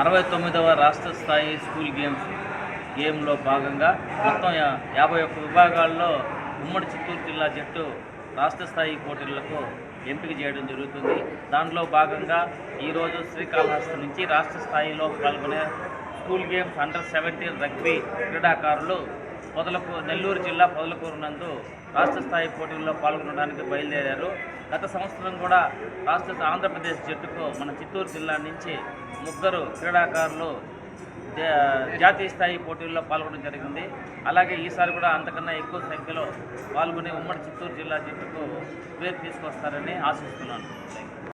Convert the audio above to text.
అరవై తొమ్మిదవ రాష్ట్ర స్థాయి స్కూల్ గేమ్స్ గేమ్లో భాగంగా మొత్తం యాభై ఒక్క విభాగాల్లో ఉమ్మడి చిత్తూరు జిల్లా జట్టు రాష్ట్ర స్థాయి పోటీలకు ఎంపిక చేయడం జరుగుతుంది. దాంట్లో భాగంగా ఈరోజు శ్రీకాళహస్తి నుంచి రాష్ట్ర స్థాయిలో పాల్గొనే school games under seventeen rugby క్రీడాకారులు పొదలకు నెల్లూరు జిల్లా పొదలకూరు నందు రాష్ట్ర స్థాయి పోటీల్లో పాల్గొనడానికి బయలుదేరారు. గత సంవత్సరం కూడా రాష్ట్ర ఆంధ్రప్రదేశ్ జట్టుకు మన చిత్తూరు జిల్లా నుంచి ముగ్గురు క్రీడాకారులు జాతీయ స్థాయి పోటీల్లో పాల్గొనడం జరిగింది. అలాగే ఈసారి కూడా అంతకన్నా ఎక్కువ సంఖ్యలో పాల్గొని ఉమ్మడి చిత్తూరు జిల్లా జట్టుకు పేరు తీసుకొస్తారని ఆశిస్తున్నాను.